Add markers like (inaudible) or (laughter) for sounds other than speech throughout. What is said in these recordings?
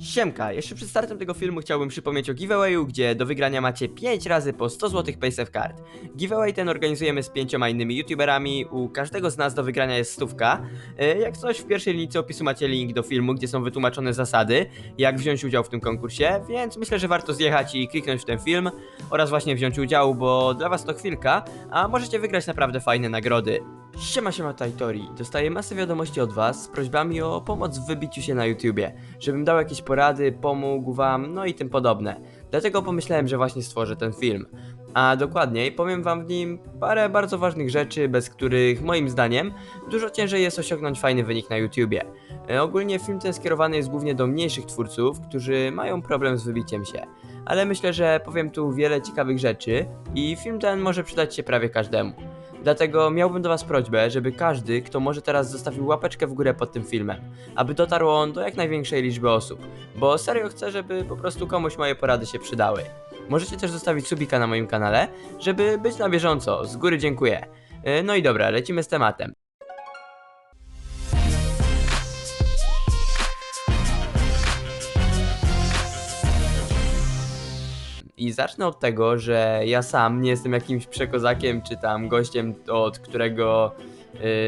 Siemka, jeszcze przed startem tego filmu chciałbym przypomnieć o giveawayu, gdzie do wygrania macie 5 razy po 100 zł Paysafe Card. Giveaway ten organizujemy z pięcioma innymi youtuberami, u każdego z nas do wygrania jest stówka. E, Jak coś w pierwszej linijce opisu macie link do filmu, gdzie są wytłumaczone zasady, jak wziąć udział w tym konkursie, więc myślę, że warto zjechać i kliknąć w ten film oraz właśnie wziąć udział, bo dla was to chwilka, a możecie wygrać naprawdę fajne nagrody. Siema, siema Tajtori. Dostaję masę wiadomości od was z prośbami o pomoc w wybiciu się na YouTubie, żebym dał jakieś porady, pomógł wam, no i tym podobne. Dlatego pomyślałem, że właśnie stworzę ten film. A dokładniej powiem wam w nim parę bardzo ważnych rzeczy, bez których moim zdaniem dużo ciężej jest osiągnąć fajny wynik na YouTubie. E, Ogólnie film ten skierowany jest głównie do mniejszych twórców, którzy mają problem z wybiciem się. Ale myślę, że powiem tu wiele ciekawych rzeczy i film ten może przydać się prawie każdemu. Dlatego miałbym do Was prośbę, żeby każdy, kto może teraz zostawił łapeczkę w górę pod tym filmem, aby dotarł on do jak największej liczby osób, bo serio chcę, żeby po prostu komuś moje porady się przydały. Możecie też zostawić subika na moim kanale, żeby być na bieżąco, z góry dziękuję. Yy, No i dobra, lecimy z tematem. I zacznę od tego, że ja sam nie jestem jakimś przekozakiem czy tam gościem, od którego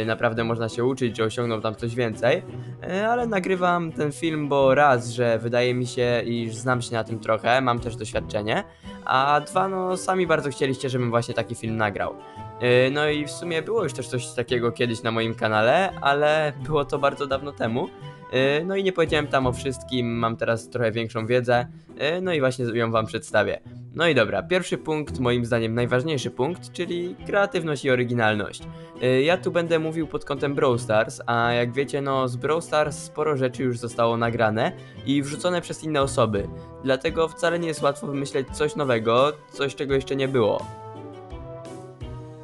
naprawdę można się uczyć, że osiągnął tam coś więcej, y, ale nagrywam ten film, bo raz, że wydaje mi się, iż znam się na tym trochę, mam też doświadczenie, a dwa, no sami bardzo chcieliście, żebym właśnie taki film nagrał. Y, No i w sumie było już też coś takiego kiedyś na moim kanale, ale było to bardzo dawno temu. Y, No i nie powiedziałem tam o wszystkim, mam teraz trochę większą wiedzę, y, no i właśnie ją wam przedstawię. No i dobra, pierwszy punkt, moim zdaniem najważniejszy punkt, czyli kreatywność i oryginalność. Y, Ja tu będę mówił pod kątem Brawl Stars, a jak wiecie, no z Brawl Stars sporo rzeczy już zostało nagrane i wrzucone przez inne osoby. Dlatego wcale nie jest łatwo wymyśleć coś nowego, coś czego jeszcze nie było.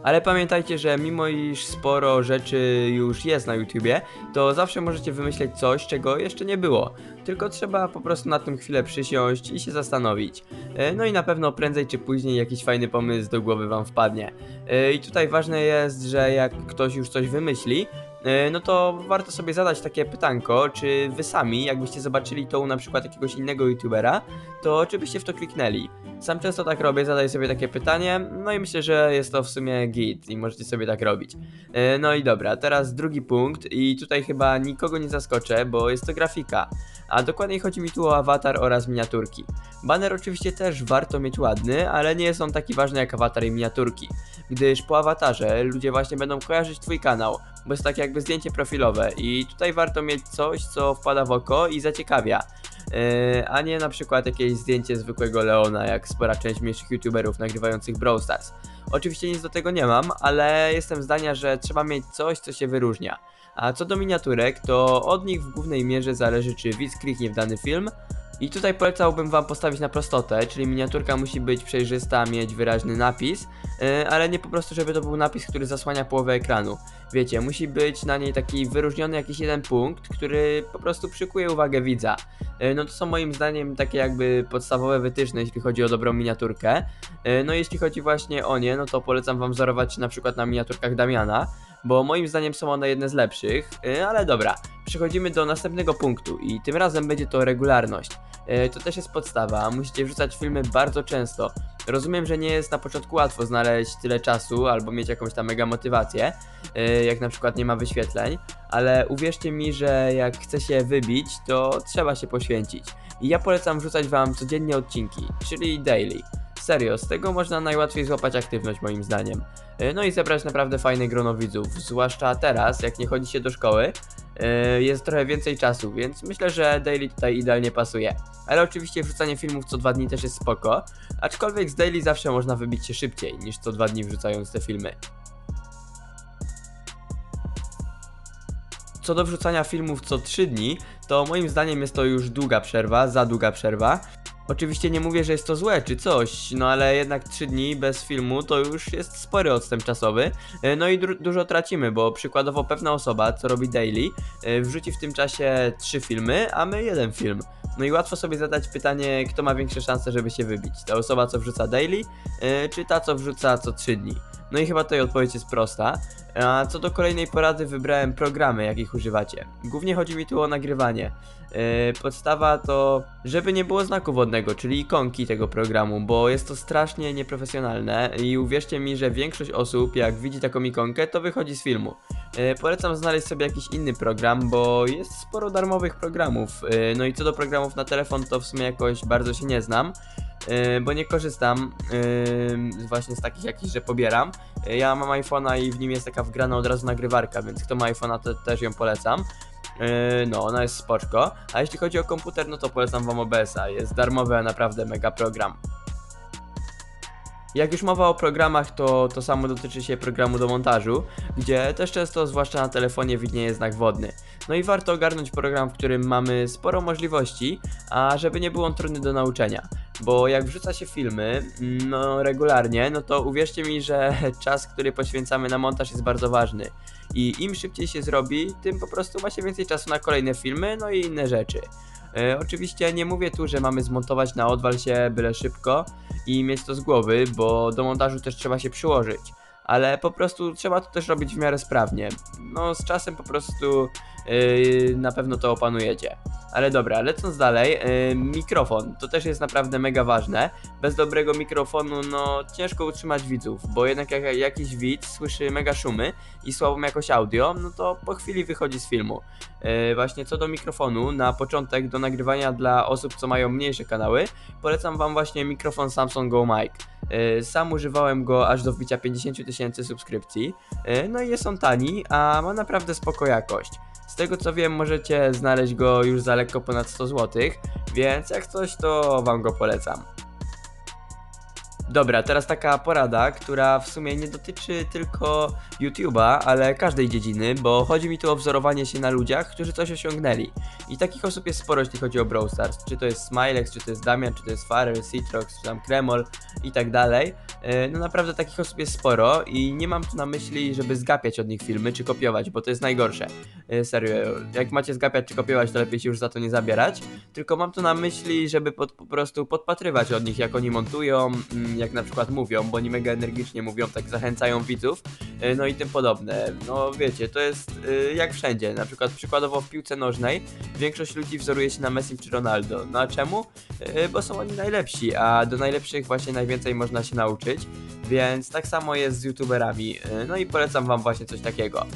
Ale pamiętajcie, że mimo iż sporo rzeczy już jest na YouTubie, to zawsze możecie wymyśleć coś, czego jeszcze nie było. Tylko trzeba po prostu na tym chwilę przysiąść i się zastanowić. E, No i na pewno prędzej czy później jakiś fajny pomysł do głowy wam wpadnie. E, I tutaj ważne jest, że jak ktoś już coś wymyśli, e, no to warto sobie zadać takie pytanko, czy wy sami, jakbyście zobaczyli to u na przykład jakiegoś innego youtubera, to czy byście w to kliknęli? Sam często tak robię, zadaję sobie takie pytanie, no i myślę, że jest to w sumie git i możecie sobie tak robić. E, No i dobra, teraz drugi punkt i tutaj chyba nikogo nie zaskoczę, bo jest to grafika. A dokładniej chodzi mi tu o awatar oraz miniaturki. Banner oczywiście też warto mieć ładny, ale nie jest on taki ważny jak awatar i miniaturki. Gdyż po awatarze ludzie właśnie będą kojarzyć twój kanał, bo jest tak jakby zdjęcie profilowe i tutaj warto mieć coś, co wpada w oko i zaciekawia. Yy, a nie na przykład jakieś zdjęcie zwykłego Leona, jak spora część mniejszych youtuberów nagrywających Brawl Stars. Oczywiście nic do tego nie mam, ale jestem zdania, że trzeba mieć coś, co się wyróżnia. A co do miniaturek, to od nich w głównej mierze zależy, czy widz kliknie w dany film. I tutaj polecałbym wam postawić na prostotę, czyli miniaturka musi być przejrzysta, mieć wyraźny napis, yy, ale nie po prostu, żeby to był napis, który zasłania połowę ekranu. Wiecie, musi być na niej taki wyróżniony jakiś jeden punkt, który po prostu przykuje uwagę widza. E, No to są moim zdaniem takie jakby podstawowe wytyczne, jeśli chodzi o dobrą miniaturkę. E, No jeśli chodzi właśnie o nie, no to polecam wam wzorować na przykład na miniaturkach Damiana, bo moim zdaniem są one jedne z lepszych, E, ale dobra, przechodzimy do następnego punktu i tym razem będzie to regularność. To też jest podstawa, musicie wrzucać filmy bardzo często. Rozumiem, że nie jest na początku łatwo znaleźć tyle czasu albo mieć jakąś tam mega motywację, e, jak na przykład nie ma wyświetleń, ale uwierzcie mi, że jak chce się wybić, to trzeba się poświęcić. I ja polecam wrzucać wam codziennie odcinki, czyli daily. Serio, z tego można najłatwiej złapać aktywność moim zdaniem. E, No i zebrać naprawdę fajne grono widzów, zwłaszcza teraz, jak nie chodzi się do szkoły, jest trochę więcej czasu, więc myślę, że daily tutaj idealnie pasuje. Ale oczywiście wrzucanie filmów co dwa dni też jest spoko, aczkolwiek z daily zawsze można wybić się szybciej niż co dwa dni wrzucając te filmy. Co do wrzucania filmów co 3 dni, to moim zdaniem jest to już długa przerwa, za długa przerwa. Oczywiście nie mówię, że jest to złe czy coś, no ale jednak 3 dni bez filmu to już jest spory odstęp czasowy. E, No i dru- dużo tracimy, bo przykładowo pewna osoba, co robi daily, e, wrzuci w tym czasie 3 filmy, a my jeden film. No i łatwo sobie zadać pytanie, kto ma większe szanse, żeby się wybić. Ta osoba, co wrzuca daily, e, czy ta, co wrzuca co 3 dni. No i chyba tutaj odpowiedź jest prosta. A co do kolejnej porady, wybrałem programy, jakich używacie. Głównie chodzi mi tu o nagrywanie. Yy, podstawa to, żeby nie było znaku wodnego, czyli ikonki tego programu, bo jest to strasznie nieprofesjonalne i uwierzcie mi, że większość osób, jak widzi taką ikonkę, to wychodzi z filmu. Yy, polecam znaleźć sobie jakiś inny program, bo jest sporo darmowych programów. Yy, no i co do programów na telefon, to w sumie jakoś bardzo się nie znam. Yy, bo nie korzystam yy, właśnie z takich jakichś, że pobieram. Yy, ja mam iPhone'a i w nim jest taka wgrana od razu nagrywarka, więc kto ma iPhone'a, to też ją polecam. No, ona jest spoczko. A jeśli chodzi o komputer, no to polecam wam OBS-a. Jest darmowy, a naprawdę mega program. Jak już mowa o programach, to to samo dotyczy się programu do montażu, gdzie też często, zwłaszcza na telefonie, widnieje znak wodny. No i warto ogarnąć program, w którym mamy sporo możliwości, a żeby nie był on trudny do nauczenia. Bo jak wrzuca się filmy, mm, no regularnie, no to uwierzcie mi, że (laughs) czas, który poświęcamy na montaż jest bardzo ważny. I im szybciej się zrobi, tym po prostu ma się więcej czasu na kolejne filmy, no i inne rzeczy. E, oczywiście nie mówię tu, że mamy zmontować na odwal się byle szybko i mieć to z głowy, bo do montażu też trzeba się przyłożyć. Ale po prostu trzeba to też robić w miarę sprawnie. No z czasem po prostu na pewno to opanujecie. Ale dobra, lecąc dalej, yy, mikrofon to też jest naprawdę mega ważne. Bez dobrego mikrofonu, no ciężko utrzymać widzów, bo jednak jak jakiś widz słyszy mega szumy i słabą jakość audio, no to po chwili wychodzi z filmu. Yy, właśnie co do mikrofonu, na początek do nagrywania dla osób, co mają mniejsze kanały, polecam wam właśnie mikrofon Samsung Go Mic. Yy, Sam używałem go aż do wbicia 50 tysięcy subskrypcji. Yy, No i jest on tani, a ma naprawdę spoko jakość. Z tego co wiem, możecie znaleźć go już za lekko ponad 100 zł, więc jak coś, to wam go polecam. Dobra, teraz taka porada, która w sumie nie dotyczy tylko YouTube'a, ale każdej dziedziny, bo chodzi mi tu o wzorowanie się na ludziach, którzy coś osiągnęli. I takich osób jest sporo, jeśli chodzi o Brawl Stars. Czy to jest Smilex, czy to jest Damian, czy to jest Farel, Citrox, czy tam Kremol i tak dalej. E, No naprawdę takich osób jest sporo i nie mam tu na myśli, żeby zgapiać od nich filmy, czy kopiować, bo to jest najgorsze. E, Serio, jak macie zgapiać czy kopiować, to lepiej się już za to nie zabierać. Tylko mam tu na myśli, żeby pod, po prostu podpatrywać od nich, jak oni montują, mm, jak na przykład mówią, bo oni mega energicznie mówią, tak zachęcają widzów, e, no i tym podobne. No wiecie, to jest e, jak wszędzie. Na przykład przykładowo w piłce nożnej większość ludzi wzoruje się na Messi czy Ronaldo. No a czemu? E, Bo są oni najlepsi, a do najlepszych właśnie najwięcej można się nauczyć. Więc tak samo jest z youtuberami. No i polecam wam właśnie coś takiego.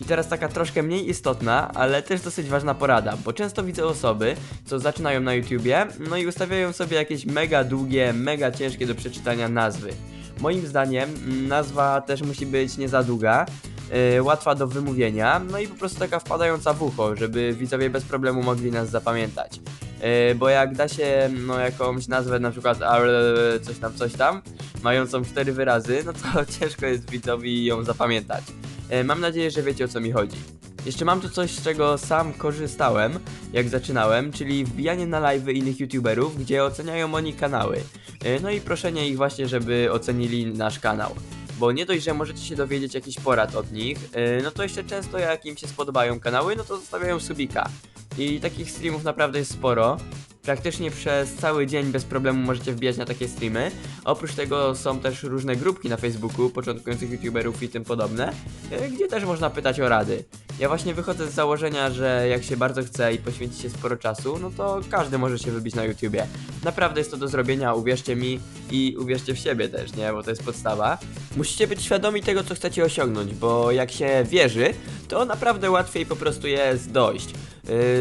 I teraz taka troszkę mniej istotna, ale też dosyć ważna porada, bo często widzę osoby, co zaczynają na YouTubie, no i ustawiają sobie jakieś mega długie, mega ciężkie do przeczytania nazwy. Moim zdaniem nazwa też musi być nie za długa, yy, łatwa do wymówienia, no i po prostu taka wpadająca w ucho, żeby widzowie bez problemu mogli nas zapamiętać. Yy, bo jak da się no, jakąś nazwę, na przykład coś tam, coś tam, mającą cztery wyrazy, no to (laughs) ciężko jest widzowi ją zapamiętać. E, Mam nadzieję, że wiecie o co mi chodzi. Jeszcze mam tu coś, z czego sam korzystałem, jak zaczynałem, czyli wbijanie na live innych youtuberów, gdzie oceniają oni kanały. E, No i proszenie ich właśnie, żeby ocenili nasz kanał. Bo nie dość, że możecie się dowiedzieć jakiś porad od nich, e, no to jeszcze często jak im się spodobają kanały, no to zostawiają subika. I takich streamów naprawdę jest sporo. Praktycznie przez cały dzień bez problemu możecie wbijać na takie streamy. Oprócz tego są też różne grupki na Facebooku, początkujących youtuberów i tym podobne, e, gdzie też można pytać o rady. Ja właśnie wychodzę z założenia, że jak się bardzo chce i poświęci się sporo czasu, no to każdy może się wybić na YouTubie. Naprawdę jest to do zrobienia, uwierzcie mi i uwierzcie w siebie też, nie? Bo to jest podstawa. Musicie być świadomi tego, co chcecie osiągnąć, bo jak się wierzy, to naprawdę łatwiej po prostu jest dojść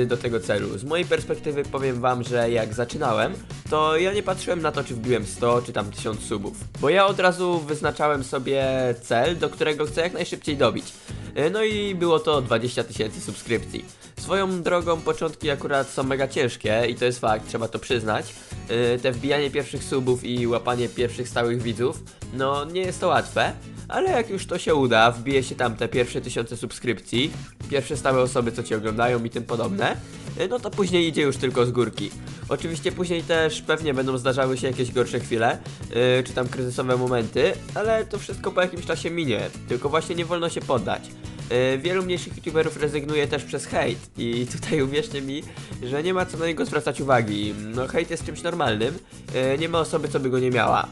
do tego celu. Z mojej perspektywy powiem wam, że jak zaczynałem, to ja nie patrzyłem na to, czy wbiłem 100 czy tam 1000 subów, bo ja od razu wyznaczałem sobie cel, do którego chcę jak najszybciej dobić. Yy, No i było to 20 tysięcy subskrypcji. Swoją drogą początki akurat są mega ciężkie i to jest fakt, trzeba to przyznać. Yy, Te wbijanie pierwszych subów i łapanie pierwszych stałych widzów, no nie jest to łatwe, ale jak już to się uda, wbije się tam te pierwsze tysiące subskrypcji, pierwsze stałe osoby, co ci oglądają i tym podobne, y, no to później idzie już tylko z górki. Oczywiście później też pewnie będą zdarzały się jakieś gorsze chwile, yy, czy tam kryzysowe momenty, ale to wszystko po jakimś czasie minie, tylko właśnie nie wolno się poddać. Yy, wielu mniejszych youtuberów rezygnuje też przez hejt i tutaj uwierzcie mi, że nie ma co na niego zwracać uwagi. No hejt jest czymś normalnym, yy, nie ma osoby, co by go nie miała.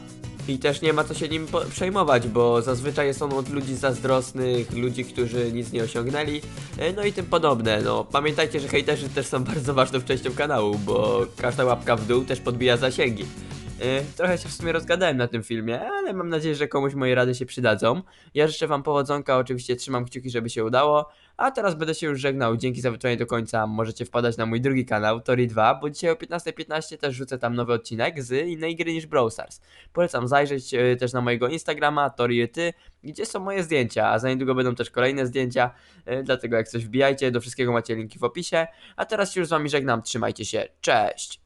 I też nie ma co się nim przejmować, bo zazwyczaj jest on od ludzi zazdrosnych, ludzi, którzy nic nie osiągnęli, e, no i tym podobne. No, pamiętajcie, że hejterzy też są (laughs) bardzo ważną częścią kanału, bo każda łapka w dół też podbija zasięgi. E, Trochę się w sumie rozgadałem na tym filmie, ale mam nadzieję, że komuś moje rady się przydadzą. Ja życzę wam powodzonka, oczywiście trzymam kciuki, żeby się udało. A teraz będę się już żegnał. Dzięki za wytrwanie do końca. Możecie wpadać na mój drugi kanał, Tori 2, bo dzisiaj o 15.15 też rzucę tam nowy odcinek z innej gry niż Brawl Stars. Polecam zajrzeć e, też na mojego Instagrama, Tori Ty, gdzie są moje zdjęcia, a za niedługo będą też kolejne zdjęcia, e, dlatego jak coś wbijajcie, do wszystkiego macie linki w opisie. A teraz się już z wami żegnam, trzymajcie się, cześć!